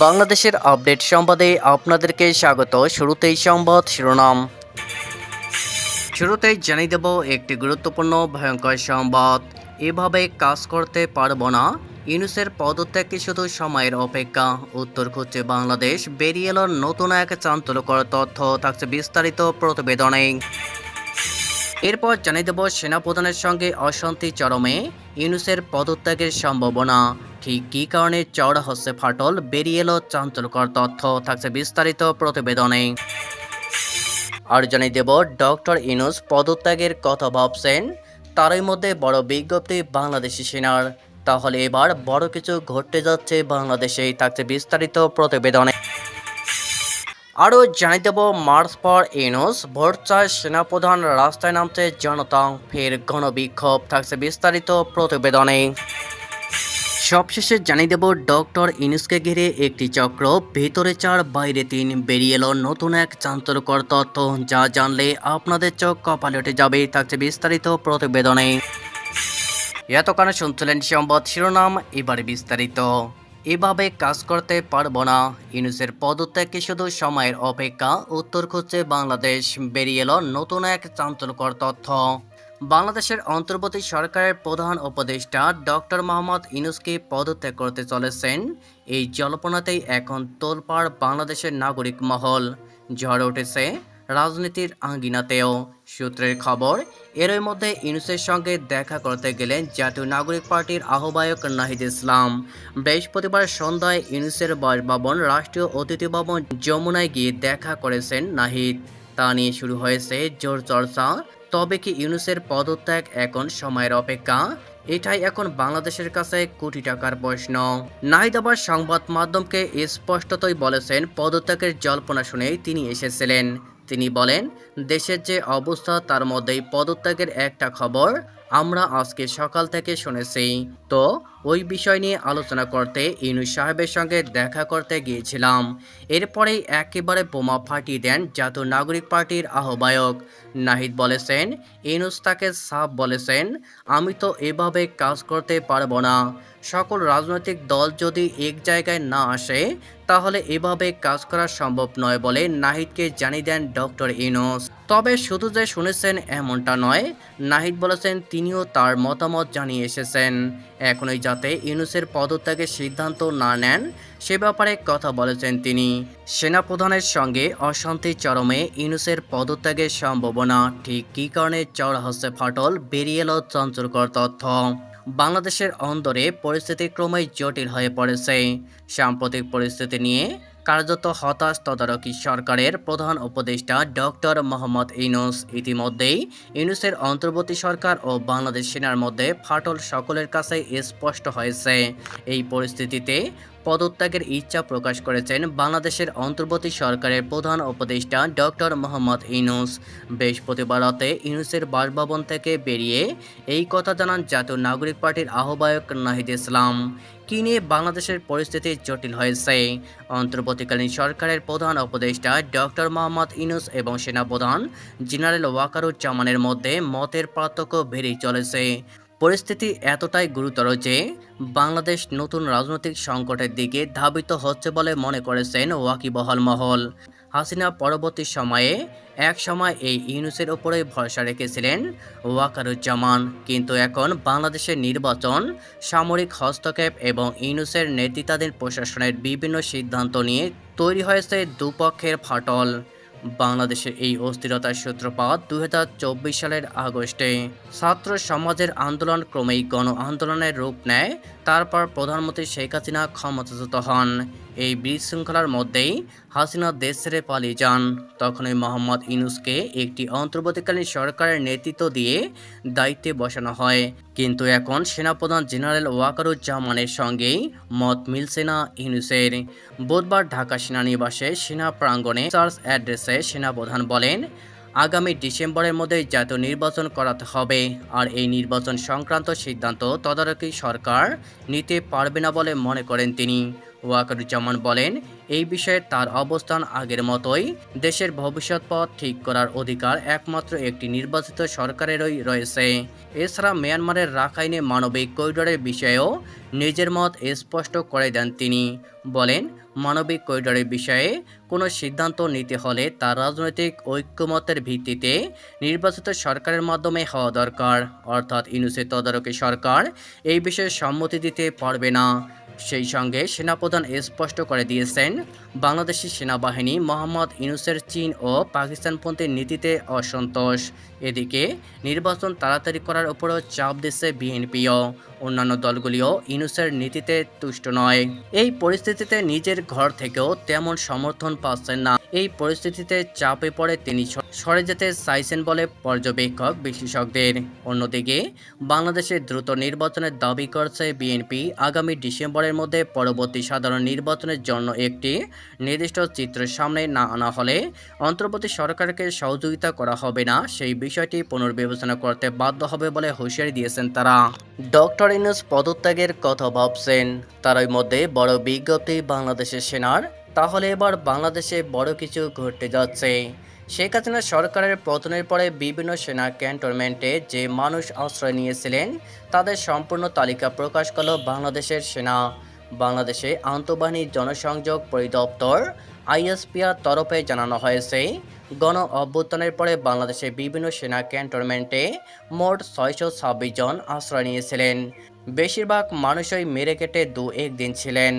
বাংলাদেশের আপডেট সংবাদে আপনাদেরকে স্বাগত। শুরুতেই সংবাদ শিরোনাম। শুরুতেই জানিয়ে দেব একটি গুরুত্বপূর্ণ, ভয়ঙ্কর সংবাদ। এভাবে কাজ করতে পারব না। ইউনুসের পদত্যাগ কি শুধু সময়ের অপেক্ষা? উত্তর খুঁজছে বাংলাদেশ। বেরিয়ে এলো নতুন এক চাঞ্চল্যকর তথ্য। থাকছে বিস্তারিত প্রতিবেদনে। এরপর জানিয়ে দেব সেনাপ্রধানের সঙ্গে অশান্তি চরমে, ইউনুসের পদত্যাগের সম্ভাবনা। ঠিক কী কারণে চওড়া হচ্ছে ফাটল, বেরিয়ে এলো চাঞ্চল্যকর তথ্য, থাকছে বিস্তারিত প্রতিবেদনে। আর জানিয়ে দেব, ডক্টর ইনুস পদত্যাগের কথা ভাবছেন, তারই মধ্যে বড় বিজ্ঞপ্তি বাংলাদেশি সেনার। তাহলে এবার বড় কিছু ঘটতে যাচ্ছে বাংলাদেশেই থাকছে বিস্তারিত প্রতিবেদনে। আরও জানিয়ে দেব মার্চ পর ইনুস ভোট চায় সেনাপ্রধান রাস্তায় নামতে জনতা ফের গণবিক্ষোভ থাকছে বিস্তারিত প্রতিবেদনে। সবশেষে জানিয়ে দেব ডক্টর ইনুসকে ঘিরে একটি চক্র, ভেতরে চার, বাইরে তিন, বেরিয়ে এলো নতুন এক চাঞ্চল্যকর তথ্য। যা জানলে আপনাদের চোখ কপালে উঠে যাবে, থাকছে বিস্তারিত প্রতিবেদনে। এতক্ষণে শুনছিলেন সংবাদ শিরোনাম, এবারে বিস্তারিত। এভাবে কাজ করতে পারব না। ইনুসের পদত্যাগ কি শুধু সময়ের অপেক্ষা, উত্তর খুঁজছে বাংলাদেশ বেরিয়ে এলো নতুন এক চাঞ্চল্যকর তথ্য। বাংলাদেশের অন্তর্বর্তী সরকারের প্রধান উপদেষ্টা ডক্টর মোহাম্মদ ইনুসকে পদত্যাগ করতে চলেছেন। এই জল্পনাতেই এখন তোলপাড় বাংলাদেশের নাগরিক মহল। ঝড় উঠেছে রাজনীতির আঙ্গিনাতেও। সূত্রের খবর, এরই মধ্যে ইউনুসের সঙ্গে দেখা করতে গেলেন জাতীয় নাগরিক পার্টির আহ্বায়ক নাহিদ ইসলাম। বৃহস্পতিবার সন্ধ্যায় ইউনুসের বাসভবন রাষ্ট্রীয় অতিথি ভবন যমুনায় গিয়ে দেখা করেছেন নাহিদ। তা নিয়ে শুরু হয়েছে জোর চর্চা, তবে কি ইউনুসের পদত্যাগ এখন সময়ের অপেক্ষা? এটাই এখন বাংলাদেশের কাছে কোটি টাকার প্রশ্ন। নাহিদ আবার সংবাদ মাধ্যমকে স্পষ্টতই বলেছেন, পদত্যাগের জল্পনা শুনেই তিনি এসেছিলেন। তিনি বলেন দেশের যে অবস্থা তার মধ্যেই পদত্যাগের একটা খবর আমরা আজকে সকাল থেকে শুনেছি। তো ওই বিষয় নিয়ে আলোচনা করতে ইনুস সাহেবের সঙ্গে দেখা করতে গিয়েছিলাম। এরপরেই একেবারে বোমা ফাটিয়ে দেন জাতীয় নাগরিক পার্টির আহ্বায়ক। নাহিদ বলেছেন, ইনুস তাকে সাফ বলেছেন, আমি তো এভাবে কাজ করতে পারব না। সকল রাজনৈতিক দল যদি এক জায়গায় না আসে, তাহলে এভাবে কাজ করা সম্ভব নয় বলে নাহিদকে জানিয়ে দেন ডক্টর ইনুস। তবে শুধু যে শুনেছেন এমনটা নয়, নাহিদ বলেছেন তিনিও তার মতামত জানিয়ে এসেছেন। এখনই যাতে ইউনুসের পদত্যাগের সিদ্ধান্ত না নেন, সে ব্যাপারে কথা বলেছেন তিনি। সেনাপ্রধানের সঙ্গে অশান্তি চরমে ইউনুসের পদত্যাগের সম্ভাবনা, ঠিক কী কারণে চড়া হচ্ছে ফাটল বেরিয়ে এলো চঞ্চলকর তথ্য। বাংলাদেশের অন্দরে পরিস্থিতি ক্রমেই জটিল হয়ে পড়েছে। সাম্প্রতিক পরিস্থিতি নিয়ে কার্যত হতাশ তদারকি সরকারের প্রধান উপদেষ্টা ডক্টর মোহাম্মদ ইনুস ইতিমধ্যেই ইনুসের অন্তর্বর্তী সরকার ও বাংলাদেশ সেনার মধ্যে ফাটল সকলের কাছে স্পষ্ট হয়েছে। এই পরিস্থিতিতে পদত্যাগের ইচ্ছা প্রকাশ করেছেন বাংলাদেশের অন্তর্বর্তী সরকারের প্রধান উপদেষ্টা ডক্টর মোহাম্মদ ইনুস বৃহস্পতিবার রাতে ইনুসের বাসভবন থেকে বেরিয়ে এই কথা জানান জাতীয় নাগরিক পার্টির আহ্বায়ক নাহিদ ইসলাম। কি নিয়ে বাংলাদেশের পরিস্থিতি জটিল হয়েছে? অন্তর্বর্তীকালীন সরকারের প্রধান উপদেষ্টা ডক্টর মোহাম্মদ ইনুস এবং সেনাপ্রধান জেনারেল ওয়াকারুজ্জামানের মধ্যে মতের পার্থক্য বেড়েই চলেছে। পরিস্থিতি এতটাই গুরুতর যে বাংলাদেশ নতুন রাজনৈতিক সংকটের দিকে ধাবিত হচ্ছে বলে মনে করেছেন ওয়াকিবহাল মহল। হাসিনা পরবর্তী সময়ে এক সময় এই ইউনুসের ওপরে ভরসা রেখেছিলেন ওয়াকারুজ্জামান। কিন্তু এখন বাংলাদেশের নির্বাচন, সামরিক হস্তক্ষেপ এবং ইউনুসের নেতৃত্বাধীন প্রশাসনের বিভিন্ন সিদ্ধান্ত নিয়ে তৈরি হয়েছে দুপক্ষের ফাটল। বাংলাদেশের এই অস্থিরতার সূত্রপাত দুই হাজার চব্বিশ সালের আগস্টে। ছাত্র সমাজের আন্দোলন ক্রমেই গণ আন্দোলনের রূপ নেয়, তারপর প্রধানমন্ত্রী শেখ হাসিনা ক্ষমতাচ্যুত হন। এই বিশৃঙ্খলার মধ্যেই হাসিনা দেশ ছেড়ে পালিয়ে যান। তখনই মোহাম্মদ ইনুসকে একটি অন্তর্বর্তীকালীন সরকারের নেতৃত্ব দিয়ে দায়িত্বে বসানো হয়। কিন্তু এখন সেনাপ্রধান জেনারেল ওয়াকারুজ্জামানের সঙ্গেই মত মিলছে না ইনুসের বুধবার ঢাকা সেনানিবাসে সেনা প্রাঙ্গণে চার্জ অ্যাড্রেসে সেনাপ্রধান বলেন, আগামী ডিসেম্বরের মধ্যে জাতীয় নির্বাচন করাতে হবে। আর এই নির্বাচন সংক্রান্ত সিদ্ধান্ত তদারকি সরকার নিতে পারবে না বলে মনে করেন তিনি। ওয়াকারুজ্জামান বলেন, এই বিষয়ে তার অবস্থান আগের মতোই। দেশের ভবিষ্যৎ পথ ঠিক করার অধিকার একমাত্র একটি নির্বাচিত সরকারেরই রয়েছে। এছাড়া মিয়ানমারের রাখাইনে মানবিক করিডোরের বিষয়েও নিজের মত স্পষ্ট করে দেন তিনি। বলেন, মানবিক করিডোরের বিষয়ে কোনো সিদ্ধান্ত নিতে হলে তা রাজনৈতিক ঐক্যমতের ভিত্তিতে নির্বাচিত সরকারের মাধ্যমে হওয়া দরকার। অর্থাৎ ইউনুসের তদারকি সরকার এই বিষয়ে সম্মতি দিতে পারবে না। সেই সঙ্গে সেনাপ্রধান স্পষ্ট করে দিয়েছেন, বাংলাদেশি সেনাবাহিনী মোহাম্মদ ইউনুসের চীন ও পাকিস্তানপন্থীর নীতিতে অসন্তোষ। এদিকে নির্বাচন তাড়াতাড়ি করার উপরও চাপ দিচ্ছে বিএনপিও। অন্যান্য দলগুলিও ইনুসের নীতিতে তুষ্ট নয়। এই পরিস্থিতিতে নিজের ঘর থেকেও তেমন সমর্থন পাচ্ছেন না। এই পরিস্থিতিতে চাপে পড়ে তিনি সরে যেতে চাইছেন বলে পর্যবেক্ষক বিশেষজ্ঞদের অন্যদিকে বাংলাদেশে দ্রুত নির্বাচনের দাবি করছে বিএনপি। আগামী ডিসেম্বরের মধ্যে পরবর্তী সাধারণ নির্বাচনের জন্য একটি নির্দিষ্ট চিত্র সামনে না আনা হলে অন্তর্বর্তী সরকারকে সহযোগিতা করা হবে না, সেই বিষয়টি পুনর্বিবেচনা করতে বাধ্য হবে বলে হুঁশিয়ারি দিয়েছেন তারা। ডক্টর ইনুস পদত্যাগের কথা ভাবছেন। তারই মধ্যে বড় বিজ্ঞপ্তি বাংলাদেশের সেনার। তাহলে এবার বাংলাদেশে বড় কিছু ঘটতে যাচ্ছে। শেখ হাসিনা সরকারের পতনের পরে বিভিন্ন সেনা ক্যান্টনমেন্টে যে মানুষ আশ্রয় নিয়েছিলেন, তাদের সম্পূর্ণ তালিকা প্রকাশ করল বাংলাদেশের সেনা। বাংলাদেশে আন্তঃবাহিনী জনসংযোগ পরিদপ্তর, আইএসপিআর তরফে জানানো হয়েছে, গণ অভ্যুত্থানের পরে বাংলাদেশের বিভিন্ন সেনা ক্যান্টনমেন্টে মোট ছয়শো ছাব্বিশ জন আশ্রয় নিয়েছিলেন। বেশিরভাগ মানুষই মেরে কেটে দু একদিন ছিলেন।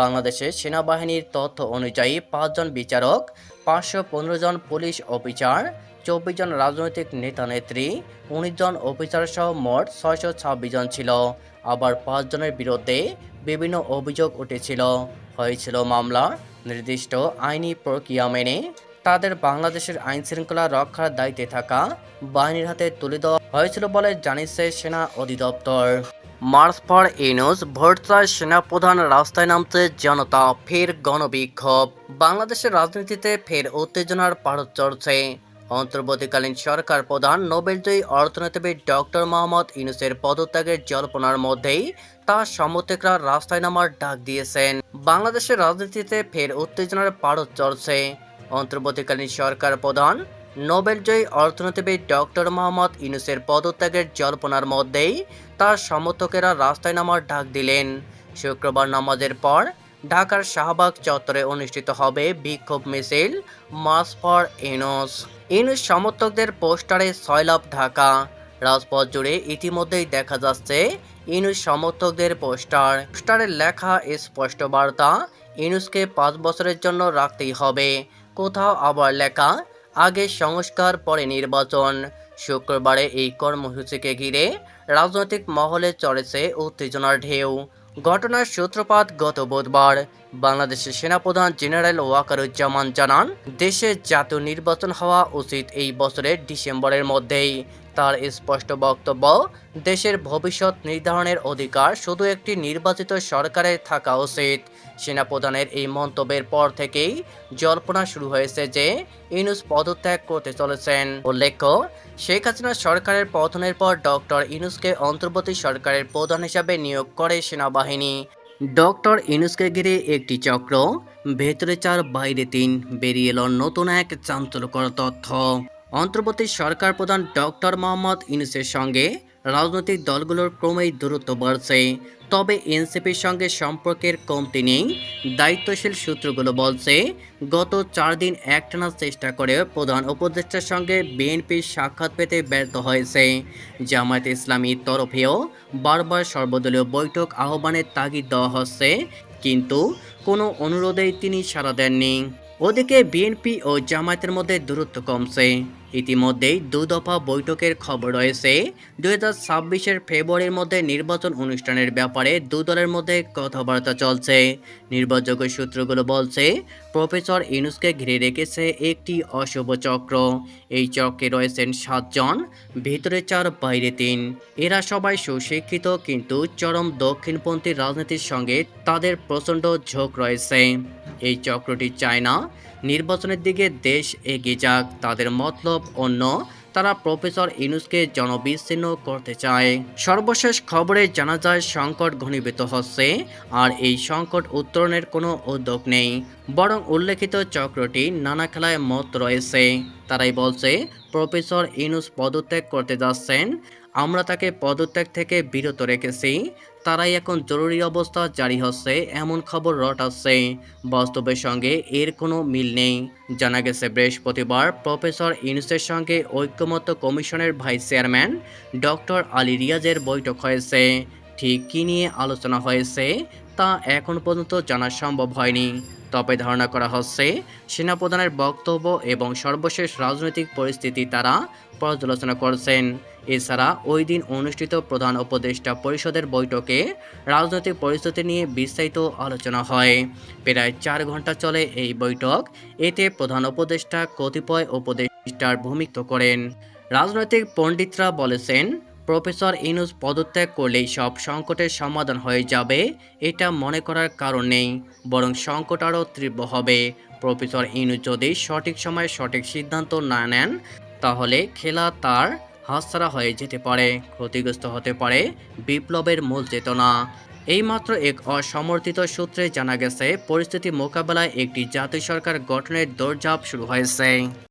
বাংলাদেশের সেনাবাহিনীর তথ্য অনুযায়ী পাঁচজন বিচারক, পাঁচশো পনেরো জন পুলিশ অফিসার, চব্বিশ জন রাজনৈতিক নেতা নেত্রী উনিশ জন অফিসার সহ মোট ছয়শো ছাব্বিশ জন ছিল। আবার পাঁচজনের বিরুদ্ধে বিভিন্ন অভিযোগ উঠেছিল। হয়েছিল মামলা, নির্দিষ্ট আইনি প্রক্রিয়া মেনে তাদের বাংলাদেশের আইন শৃঙ্খলা রক্ষার দায়িত্বে থাকা বাহিনীর হাতে তুলে দেওয়া হয়েছিল বলে জানিয়েছে সেনা অধিদপ্তর। মার্চ পর ইউনুস ভোট চায় সেনাপ্রধান, রাস্তায় নামতে জনতা, ফের গণবিক্ষোভ। বাংলাদেশের রাজনীতিতে ফের উত্তেজনার পারদ চড়ছে। অন্তর্বর্তীকালীন সরকার প্রধান নোবেলজয়ী অর্থনীতিবিদ ডক্টর মোহাম্মদ ইউনুসের পদত্যাগের জল্পনার মধ্যেই তার সমর্থকরা রাস্তায় নামার ডাক দিয়েছেন। বাংলাদেশের রাজনীতিতে ফের উত্তেজনার পারদ চলছে। অন্তর্বর্তীকালীন সরকার প্রধান নোবেলজয়ী অর্থনীতিবিদ ডক্টর মোহাম্মদ ইউনুসের পদত্যাগের জল্পনার মধ্যেই তার সমর্থকেরা রাস্তায় নামার ডাক দিলেন। শুক্রবার নামাজের পর ঢাকার শাহবাগ চত্বরে অনুষ্ঠিত হবে বিক্ষোভ মিছিল মাস ফর ইউনুস ইউনুস সমর্থকদের পোস্টারে সয়লাভ ঢাকা। রাজপথ জুড়ে ইতিমধ্যেই দেখা যাচ্ছে ইউনুস সমর্থকদের পোস্টার। পোস্টারে লেখা স্পষ্ট বার্তা ইউনুসকে পাঁচ বছরের জন্য রাখতেই হবে। কোথাও আবার লেখা, আগে সংস্কার, পরে নির্বাচন। শুক্রবারে এই কর্মসূচিকে ঘিরে রাজনৈতিক মহলে চড়েছে উত্তেজনার ঢেউ। ঘটনার সূত্রপাত গত বুধবার। বাংলাদেশের সেনাপ্রধান জেনারেল ওয়াকারুজ্জামান জানান, দেশে জাতীয় নির্বাচন হওয়া উচিত এই বছরের ডিসেম্বরের মধ্যেই। তার স্পষ্ট বক্তব্য, দেশের ভবিষ্যৎ নির্ধারণের অধিকার শুধু একটি নির্বাচিত সরকারের থাকা উচিত। সেনাপ্রধানের এই মন্তব্যের পর থেকেই জল্পনা শুরু হয়েছে যে ইনুস পদত্যাগ করতে চলেছেন। উল্লেখ্য, শেখ হাসিনা সরকারের পতনের পর ডক্টর ইনুসকে অন্তর্বর্তী সরকারের প্রধান হিসাবে নিয়োগ করে সেনাবাহিনী। ডক্টর ইনুসকে ঘিরে একটি চক্র, ভেতরে চার, বাইরে তিন, বেরিয়ে এলো নতুন এক চাঞ্চল্যকর তথ্য। অন্তর্বর্তী সরকার প্রধান ডক্টর মোহাম্মদ ইউনুসের সঙ্গে রাজনৈতিক দলগুলোর ক্রমেই দূরত্ব বাড়ছে। তবে এনসিপির সঙ্গে সম্পর্কের কমতি নেই, দায়িত্বশীল সূত্রগুলো বলছে, গত চার দিন একটানা চেষ্টা করে প্রধান উপদেষ্টার সঙ্গে বিএনপির সাক্ষাৎ পেতে ব্যর্থ হয়েছে। জামায়াত ইসলামীর তরফেও বারবার সর্বদলীয় বৈঠক আহ্বানের তাগিদ দেওয়া হচ্ছে, কিন্তু কোনো অনুরোধেই তিনি সাড়া দেননি। ওদিকে বিএনপি ও জামায়াতের মধ্যে দূরত্ব কমছে। ইতিমধ্যেই দু দফা বৈঠকের খবর রয়েছে। দুই হাজার ছাব্বিশের ফেব্রুয়ারির মধ্যে নির্বাচন অনুষ্ঠানের ব্যাপারে দু দলের মধ্যে কথাবার্তা চলছে। নির্ভরযোগ্য সূত্রগুলো বলছে, প্রফেসর ইনুসকে ঘিরে রেখেছে একটি অশুভ চক্র। এই চক্রে রয়েছেন সাতজন, ভিতরে চার, বাইরে তিন। এরা সবাই সুশিক্ষিত কিন্তু চরম দক্ষিণপন্থী রাজনীতির সঙ্গে তাদের প্রচণ্ড ঝোঁক রয়েছে। এই চক্রটি চায় না নির্বাচনের দিকে দেশ এগিয়ে যাক, তাদের মতলব অন্য। তারা প্রফেসর ইনুসকে জনবিচ্ছিন্ন করতে চায়। সর্বশেষ খবরে জানা যায়, সংকট ঘনীভূত হচ্ছে, আর এই সংকট উত্তরণের কোনো উদ্যোগ নেই। বরং উল্লেখিত চক্রটি নানা খেলায় মত রয়েছে। তারাই বলছে, প্রফেসর ইনুস পদত্যাগ করতে যাচ্ছেন। আমরা তাকে পদত্যাগ থেকে বিরত রেখেছি, তারাই এখন জরুরি অবস্থা জারি হচ্ছে, এমন খবর রটাচ্ছে। বাস্তবের সঙ্গে এর কোনো মিল নেই। জানা গেছে, বৃহস্পতিবার প্রফেসর ইউনুসের সঙ্গে ঐক্যমত্য কমিশনের ভাইস চেয়ারম্যান ডক্টর আলী রিয়াজের বৈঠক হয়েছে। ঠিক কী নিয়ে আলোচনা হয়েছে, তা এখন পর্যন্ত জানা সম্ভব হয়নি। তবে ধারণা করা হচ্ছে, সেনাপ্রধানের বক্তব্য এবং সর্বশেষ রাজনৈতিক পরিস্থিতি তারা পর্যালোচনা করছেন। এছাড়া ওই দিন অনুষ্ঠিত প্রধান উপদেষ্টা পরিষদের বৈঠকে রাজনৈতিক পরিস্থিতি নিয়ে বিস্তারিত আলোচনা হয়। প্রায় চার ঘণ্টা চলে এই বৈঠক। এতে প্রধান উপদেষ্টা কতিপয় উপদেষ্টার ভূমিকা করেন। রাজনৈতিক পণ্ডিতরা বলেছেন, প্রফেসর ইনুস পদত্যাগ করলেই সব সংকটের সমাধান হয়ে যাবে, এটা মনে করার কারণ নেই, বরং সংকট আরও তীব্র হবে। প্রফেসর ইনুস যদি সঠিক সময়ে সঠিক সিদ্ধান্ত না নেন, তাহলে খেলা তার হাতছাড়া হয়ে যেতে পারে, ক্ষতিগ্রস্ত হতে পারে বিপ্লবের মূল চেতনা। এইমাত্র এক অসমর্থিত সূত্রে জানা গেছে, পরিস্থিতি মোকাবেলায় একটি জাতীয় সরকার গঠনের দৌড়ঝাঁপ শুরু হয়েছে।